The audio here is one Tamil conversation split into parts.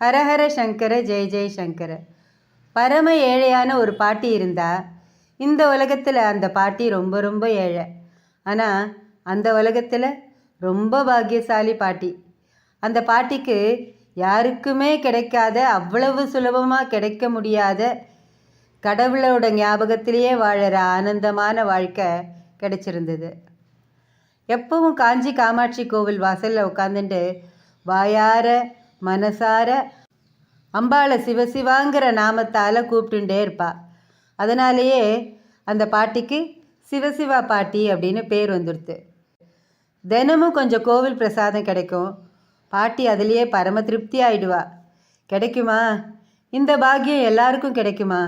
ஹரஹர சங்கர ஜெய ஜெய சங்கர. பரம ஏழையான ஒரு பாட்டி இருந்தா இந்த உலகத்தில் அந்த பாட்டி ரொம்ப ரொம்ப ஏழை. ஆனால் அந்த உலகத்தில் ரொம்ப பாக்கியசாலி பாட்டி. அந்த பாட்டிக்கு யாருக்குமே கிடைக்காத அவ்வளவு சுலபமாக கிடைக்க முடியாத கடவுளோட ஞாபகத்திலேயே வாழற ஆனந்தமான வாழ்க்கை கிடைச்சிருந்தது. எப்பவும் காஞ்சி காமாட்சி கோவில் வாசலில் உட்காந்துட்டு வாயார மனசார. அம்பாளை சிவசிவாங்கிற நாமத்தால் கூப்பிட்டுட்டே இருப்பா. அதனாலேயே அந்த பாட்டிக்கு சிவசிவா பாட்டி அப்படின்னு பேர் வந்துடுது தினமும் கொஞ்சம் கோவில் பிரசாதம் கிடைக்கும். பாட்டி அதுலேயே பரம திருப்தி ஆயிடுவா. கிடைக்குமா? இந்த பாக்கியம் எல்லாருக்கும் கிடைக்குமா?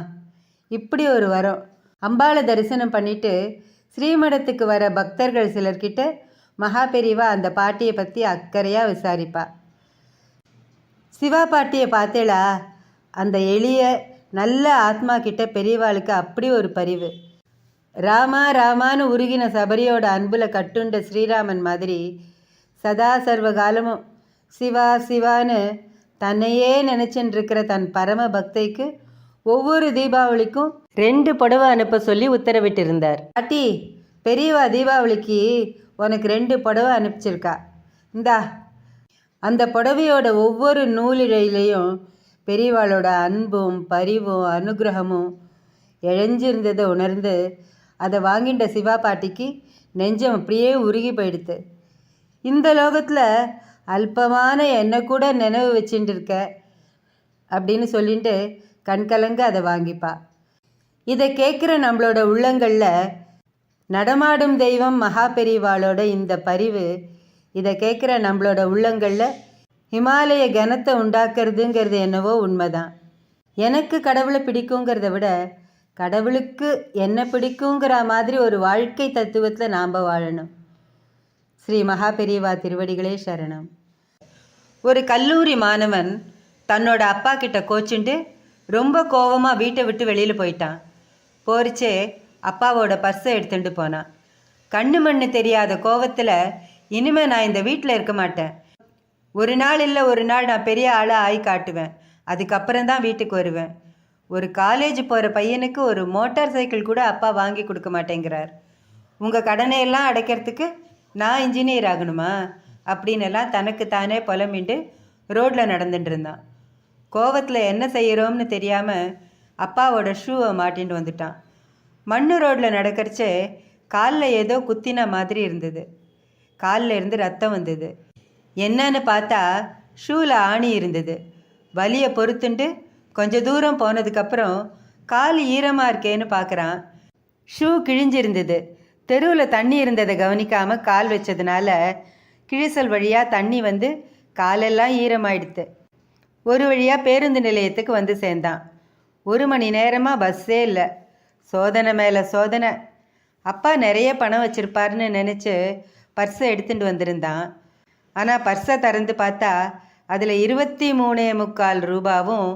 இப்படி ஒரு வரம். அம்பாளை தரிசனம் பண்ணிட்டு ஸ்ரீமடத்துக்கு வர பக்தர்கள் சிலர்கிட்ட மகா பெரிவா அந்த பாட்டியை பற்றி அக்கறையாக விசாரிப்பாள் சிவா பாட்டியை பார்த்தேளா? அந்த எளிய நல்ல ஆத்மா கிட்ட பெரியவாளுக்கு அப்படி ஒரு பரிவு. ராமா ராமான்னு உருகின சபரியோட அன்புல கட்டுண்ட ஸ்ரீராமன் மாதிரி சதா சர்வ காலமும் சிவா சிவான்னு தன்னையே நினச்சின்னு இருக்கிற தன் பரம பக்தைக்கு ஒவ்வொரு தீபாவளிக்கும் ரெண்டு புடவை அனுப்ப சொல்லி உத்தரவிட்டிருந்தார். பாட்டி பெரியவா தீபாவளிக்கு உனக்கு ரெண்டு புடவை அனுப்பிச்சிருக்கா. இந்தா அந்த புடவையோட ஒவ்வொரு நூலிழையிலையும் பெரியவாளோட அன்பும் பரிவும் அனுகிரகமும் இழைஞ்சிருந்ததை உணர்ந்து அதை வாங்கிட்ட சிவா பாட்டிக்கு நெஞ்சம் அப்படியே உருகி போயிடுத்து. இந்த லோகத்தில் அல்பமான என்னை கூட நினைவு வச்சுட்டு இருக்க அப்படின்னு சொல்லிட்டு கண்கலங்க அதை வாங்கிப்பா. இதை கேட்குற நம்மளோட உள்ளங்களில் நடமாடும் தெய்வம் மகா பெரிவாளோட இந்த பரிவு இதை கேட்குற நம்மளோட உள்ளங்களில் ஹிமாலய கனத்தை உண்டாக்குறதுங்கிறது என்னவோ உண்மைதான். எனக்கு கடவுளை பிடிக்குங்கிறத விட கடவுளுக்கு என்ன பிடிக்குங்கிற மாதிரி ஒரு வாழ்க்கை தத்துவத்தில் நாம் வாழணும். ஸ்ரீ மகா பெரியவா திருவடிகளே சரணம். ஒரு கல்லூரி மாணவன் தன்னோட அப்பா கிட்ட கோச்சுண்டு ரொம்ப கோவமாக வீட்டை விட்டு வெளியில் போயிட்டான். போரிச்சே அப்பாவோட பர்ஸை எடுத்துட்டு போனான். கண்ணு மண்ணு தெரியாத கோவத்தில் இனிமே நான் இந்த வீட்டில் இருக்க மாட்டேன். ஒரு நாள் இல்லை ஒரு நாள் நான் பெரிய ஆளாக ஆகி காட்டுவேன். அதுக்கப்புறம் தான் வீட்டுக்கு வருவேன். ஒரு காலேஜ் போகிற பையனுக்கு ஒரு மோட்டார் சைக்கிள் கூட அப்பா வாங்கி கொடுக்க மாட்டேங்கிறார். உங்கள் கடனை எல்லாம் அடைக்கிறதுக்கு நான் இன்ஜினியர் ஆகணுமா? அப்படின்னு தனக்கு தானே புலம்பிண்டு ரோட்டில் நடந்துட்டு இருந்தான். கோவத்தில் என்ன செய்கிறோம்னு தெரியாமல் அப்பாவோட ஷூவை மாட்டின்னு வந்துட்டான். மண்ணு ரோட்டில் நடக்கிறச்சே காலில் ஏதோ குத்தின மாதிரி இருந்தது. காலில் இருந்து ரத்தம் வந்தது. என்னன்னு பார்த்தா ஷூவில் ஆணி இருந்தது. வலியை பொறுத்துண்டு கொஞ்ச தூரம் போனதுக்கப்புறம் கால் ஈரமாக இருக்கேன்னு பார்க்குறான் ஷூ கிழிஞ்சிருந்தது. தெருவில் தண்ணி இருந்ததை கவனிக்காமல் கால் வச்சதுனால கிழிசல் வழியாக தண்ணி வந்து காலெல்லாம் ஈரமாயிடுத்து. ஒரு வழியாக பேருந்து நிலையத்துக்கு வந்து சேர்ந்தான். ஒரு மணி நேரமாக பஸ்ஸே இல்லை. சோதனை மேலே சோதனை. அப்பா நிறைய பணம் வச்சிருப்பாருன்னு நினச்சி பர்ஸை எடுத்துட்டு வந்திருந்தான். ஆனால் பர்ஸை திறந்து பார்த்தா அதில் இருபத்தி மூணே முக்கால் ரூபாவும்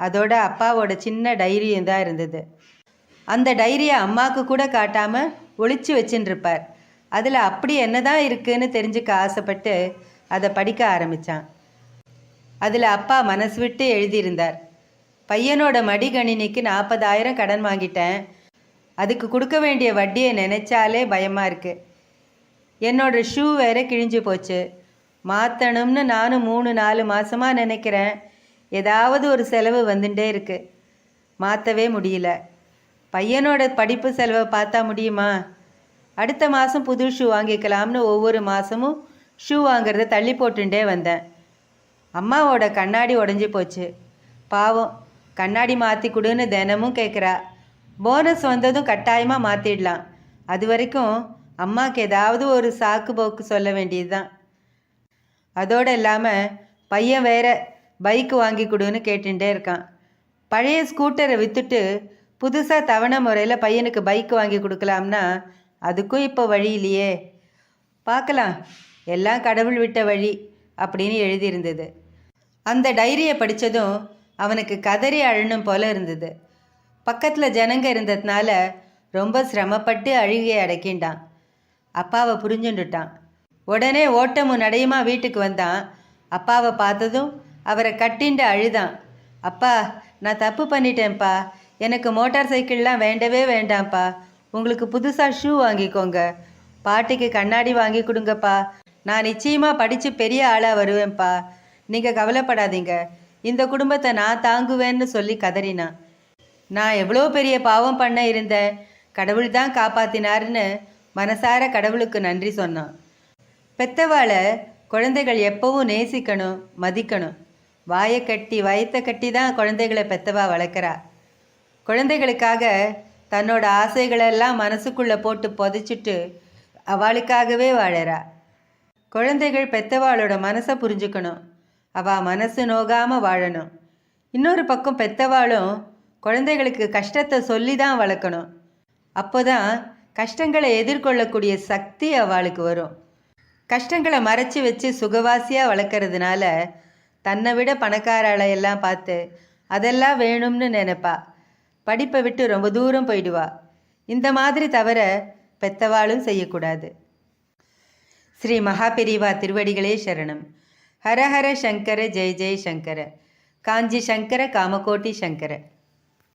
அதோட அப்பாவோட சின்ன டைரியும் தான் இருந்தது. அந்த டைரியை அம்மாவுக்கு கூட காட்டாமல் ஒழித்து வச்சின்னுருப்பார் அதில் அப்படி என்னதான் இருக்குன்னு தெரிஞ்சுக்க ஆசைப்பட்டு அதை படிக்க ஆரம்பித்தான் அதில் அப்பா மனசு விட்டு எழுதியிருந்தார். பையனோட மடிகணினிக்கு நாற்பதாயிரம் கடன் வாங்கிட்டேன். அதுக்கு கொடுக்க வேண்டிய வட்டியை நினைச்சாலே பயமாக இருக்குது என்னோட ஷூ வேற கிழிஞ்சு போச்சு. மாற்றணும்னு நானும் மூணு நாலு மாதமாக நினைக்கிறேன். ஏதாவது ஒரு செலவு வந்துட்டே இருக்கு. மாற்றவே முடியல. பையனோட படிப்பு செலவை பார்த்தா முடியுமா? அடுத்த மாதம் புது ஷூ வாங்கிக்கலாம்னு ஒவ்வொரு மாதமும் ஷூ வாங்குறத தள்ளி போட்டுட்டே வந்தேன். அம்மாவோட கண்ணாடி உடஞ்சி போச்சு. பாவம் கண்ணாடி மாற்றி கொடுன்னு தினமும் கேட்குறா போனஸ் வந்ததும் கட்டாயமாக மாற்றிடலாம் அது வரைக்கும் அம்மாவுக்கு ஏதாவது ஒரு சாக்கு போக்கு சொல்ல வேண்டியது தான் அதோடு இல்லாமல் பையன் வேற பைக் வாங்கி கொடுன்னு கேட்டுகிட்டே இருக்கான். பழைய ஸ்கூட்டரை விற்றுட்டு புதுசாக தவணை முறையில் பையனுக்கு பைக் வாங்கி கொடுக்கலாம்னா அதுக்கும் இப்போ வழி இல்லையே. பார்க்கலாம். எல்லாம் கடவுள் விட்ட வழி அப்படின்னு எழுதியிருந்தது. அந்த டைரியை படித்ததும் அவனுக்கு கதறி அழணும் போல இருந்தது. பக்கத்தில் ஜனங்க இருந்ததுனால ரொம்ப சிரமப்பட்டு அழுகையை அடக்கிண்டான் அப்பாவை புரிஞ்சுண்டுட்டான். உடனே ஓட்டமும் நடையுமா வீட்டுக்கு வந்தான். அப்பாவை பார்த்ததும் அவரை கட்டிண்டு அழுதான். அப்பா நான் தப்பு பண்ணிட்டேன்ப்பா. எனக்கு மோட்டார் சைக்கிள்லாம் வேண்டவே வேண்டாம்ப்பா. உங்களுக்கு புதுசாக ஷூ வாங்கிக்கோங்க. பாட்டிக்கு கண்ணாடி வாங்கி கொடுங்கப்பா. நான் நிச்சயமாக படித்து பெரிய ஆளாக வருவேன்ப்பா. நீங்கள் கவலைப்படாதீங்க. இந்த குடும்பத்தை நான் தாங்குவேன்னு சொல்லி கதறினான். நான் எவ்வளோ பெரிய பாவம் பண்ண இருந்தேன். கடவுள் தான் காப்பாத்தினாருன்னு மனசார கடவுளுக்கு நன்றி சொன்னான். பெத்தவாளை குழந்தைகள் எப்பவும் நேசிக்கணும் மதிக்கணும். வாயை கட்டி வயத்தை கட்டி தான் குழந்தைகளை பெத்தவா வளர்க்குறா. குழந்தைகளுக்காக தன்னோட ஆசைகளெல்லாம் மனசுக்குள்ளே போட்டு புதைச்சிட்டு அவளுக்காகவே வாழறா. குழந்தைகள் பெத்தவாளோட மனசை புரிஞ்சுக்கணும். அவள் மனசு நோகாமல் வாழணும். இன்னொரு பக்கம் பெத்தவாளும் குழந்தைகளுக்கு கஷ்டத்தை சொல்லி தான் வளர்க்கணும். அப்போ தான் கஷ்டங்களை எதிர்கொள்ளக்கூடிய சக்தி அவளுக்கு வரும். கஷ்டங்களை மறைச்சி வச்சு சுகவாசியாக வளர்க்குறதுனால தன்னை விட பணக்காரளை எல்லாம் பார்த்து அதெல்லாம் வேணும்னு நினைப்பா. படிப்பை விட்டு ரொம்ப தூரம் போயிடுவா. இந்த மாதிரி தவிர பெத்தவாளும் செய்யக்கூடாது. ஸ்ரீ மகாபெரிவா திருவடிகளே சரணம். ஹர ஹர சங்கர ஜெய ஜெய சங்கர. காஞ்சி சங்கர காமகோட்டி சங்கர.